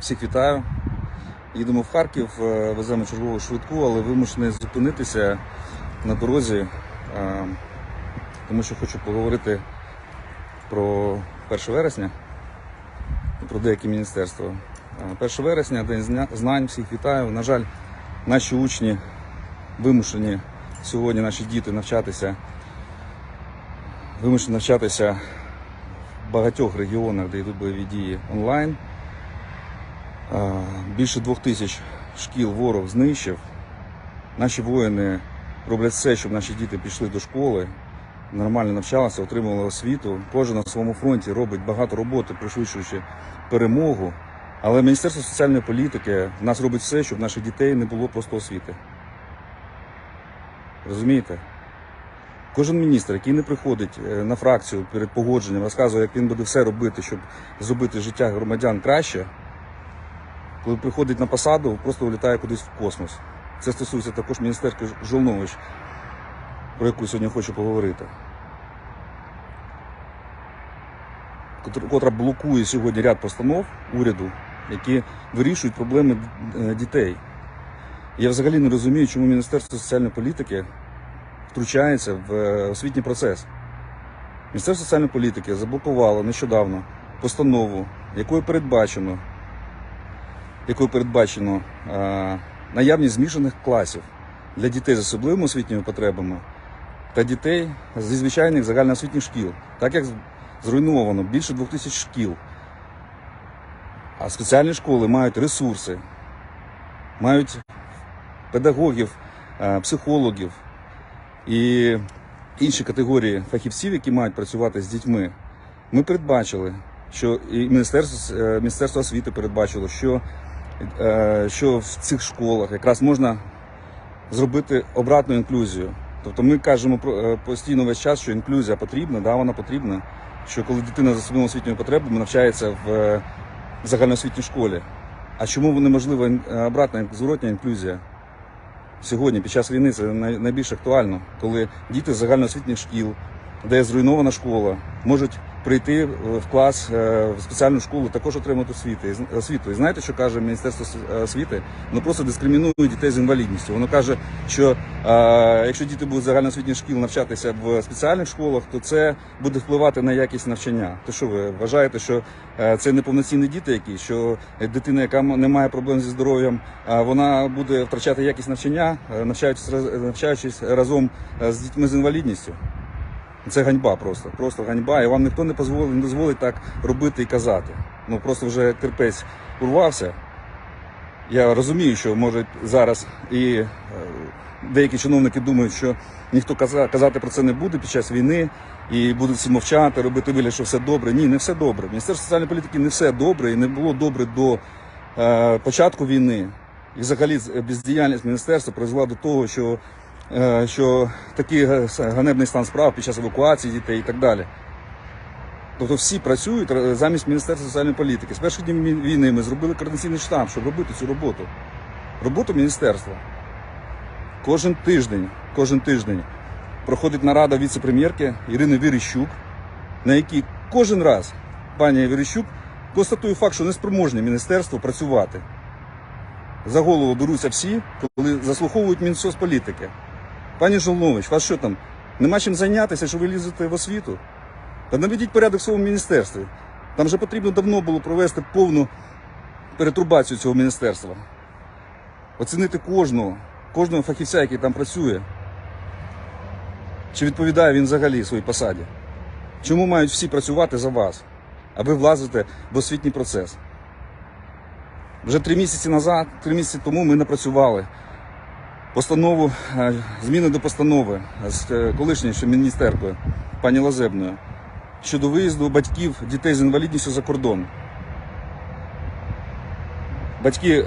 Всіх вітаю. Їдемо в Харків, е, веземо чергову швидку, але вимушений зупинитися на дорозі, е, тому що хочу поговорити про 1 вересня і про деякі міністерства. Е, 1 вересня, День знань, всіх вітаю. На жаль, наші учні вимушені сьогодні, наші діти навчатися, вимушені навчатися в багатьох регіонах, де йдуть бойові дії онлайн. Більше двох тисяч шкіл ворог знищив. Наші воїни роблять все, щоб наші діти пішли до школи, нормально навчалися, отримували освіту. Кожен на своєму фронті робить багато роботи, пришвидшуючи перемогу. Але Міністерство соціальної політики в нас робить все, щоб наших дітей не було просто освіти. Розумієте? Кожен міністр, який не приходить е, на фракцію перед погодженням, розказує, як він буде все робити, щоб зробити життя громадян краще, коли приходить на посаду, просто вилітає кудись в космос. Це стосується також міністерки Жолнович, про яку сьогодні хочу поговорити. Котра блокує сьогодні ряд постанов уряду, які вирішують проблеми е, дітей. Я взагалі не розумію, чому Міністерство соціальної політики втручається в е, освітній процес. Міністерство соціальної політики заблокувало нещодавно постанову, якою передбачено якою передбачено е, наявність змішаних класів для дітей з особливими освітніми потребами та дітей зі звичайних загальноосвітніх шкіл, так як зруйновано більше двох тисяч шкіл. А спеціальні школи мають ресурси, мають педагогів, е, психологів і інші категорії фахівців, які мають працювати з дітьми. Ми передбачили, що і Міністерство, е, Міністерство освіти передбачило, що що в цих школах якраз можна зробити обратну інклюзію. Тобто ми кажемо е, постійно весь час, що інклюзія потрібна, да, вона потрібна. Що коли дитина з особливими освітніми потребами навчається в е, загальноосвітній школі. А чому неможлива е, обратна зворотня інклюзія? Сьогодні, під час війни, це найбільш актуально, коли діти з загальноосвітніх шкіл, де зруйнована школа, можуть прийти е, в клас е, в спеціальну школу, також отримати освіти, освіту. І знаєте, що каже Міністерство е, освіти? Воно просто дискримінує дітей з інвалідністю. Воно каже, що якщо діти будуть загальноосвітніх шкіл навчатися в спеціальних школах, то це буде впливати на якість навчання. То що ви вважаєте, що це неповноцінні діти, які що дитина, яка не має проблем зі здоров'ям, вона буде втрачати якість навчання, навчаючись навчаючись разом з дітьми з інвалідністю? Це ганьба просто, просто ганьба. І вам ніхто не дозволить, не дозволить так робити і казати. Ну просто вже терпець урвався. Я розумію, що може зараз і е, деякі чиновники думають, що ніхто казати про це не буде під час війни і будуть всі мовчати, робити вигляд, що все добре. Ні, не все добре. Міністерство соціальної політики не все добре і не було добре до е, початку війни. І взагалі бездіяльність міністерства призвела до того, що, що такий га- ганебний стан справ під час евакуації дітей і так далі. Тобто всі працюють е, замість Міністерства соціальної політики. З перших днів війни ми зробили координаційний штаб, щоб робити цю роботу. Роботу міністерства. Кожен тиждень, кожен тиждень проходить нарада віце-прем'єрки Ірини Віріщук, на якій кожен раз пані Віріщук констатує факт, що неспроможне міністерство працювати. За голову беруться всі, коли заслуховують Мінсоцполітики. Пані Жолнович, вас що там? Нема чим зайнятися, що ви лізете в освіту? Та наведіть порядок в своєму міністерстві. Там вже потрібно давно було провести повну перетрубацію цього міністерства. Оцінити кожного, кожного фахівця, який там працює. Чи відповідає він взагалі своїй посаді? Чому мають всі працювати за вас, а ви влазите в освітній процес? Вже три місяці назад, три місяці тому ми напрацювали постанову, е, зміни до постанови з е, колишньою міністеркою пані Лазебною щодо виїзду батьків дітей з інвалідністю за кордон. Батьки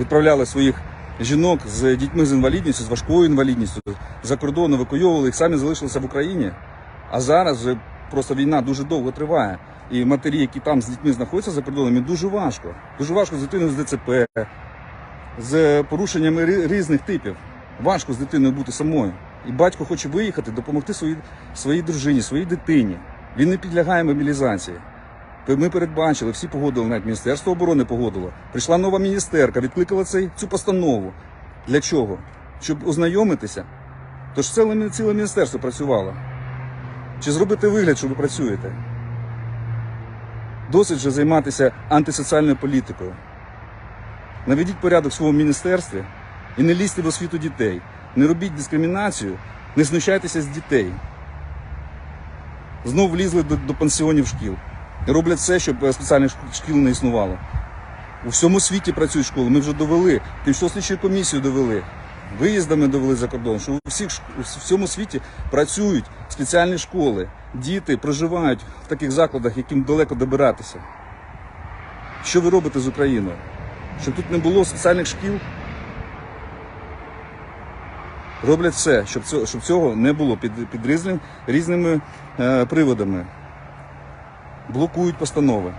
відправляли своїх жінок з дітьми з інвалідністю, з важкою інвалідністю за кордон, евакуйовували їх, самі залишилися в Україні. А зараз вже просто війна дуже довго триває. І матері, які там з дітьми знаходяться за кордоном, їм дуже важко. Дуже важко з дитиною з ДЦП, з порушеннями різних типів. Важко з дитиною бути самою. І батько хоче виїхати, допомогти своїй, своїй дружині, своїй дитині. Він не підлягає мобілізації. Ми передбачили, всі погодили, навіть Міністерство оборони погодило. Прийшла нова міністерка, відкликала цей, цю постанову. Для чого? Щоб ознайомитися. Тож ціле, ціле міністерство працювало. Чи зробити вигляд, що ви працюєте? Досить же займатися антисоціальною політикою. Наведіть порядок в своєму міністерстві і не лізьте в освіту дітей. Не робіть дискримінацію, не знущайтеся з дітей. Знов влізли до, до пансіонів шкіл. І роблять все, щоб е, спеціальних шкіл не існувало. У всьому світі працюють школи. Ми вже довели, тимчасово слідчу комісію довели, виїздами довели за кордон, що у всіх у всьому світі працюють спеціальні школи. Діти проживають в таких закладах, яким далеко добиратися. Що ви робите з Україною? Щоб тут не було спеціальних шкіл? Роблять все, щоб цього, не було під, різними, е, приводами. Блокують постанови.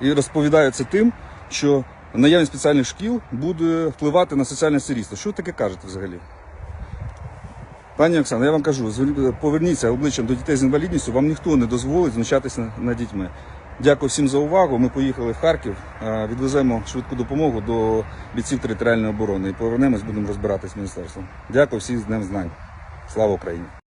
І розповідають це тим, що наявність спеціальних шкіл буде впливати на соціальне сирітство. Що ви таке кажете взагалі? Пані Оксана, я вам кажу, поверніться обличчям до дітей з інвалідністю, вам ніхто не дозволить знущатися над дітьми. Дякую всім за увагу. Ми поїхали в Харків, е, відвеземо швидку допомогу до бійців територіальної оборони і повернемось, будемо розбиратись з міністерством. Дякую всім з Днем знань. Слава Україні!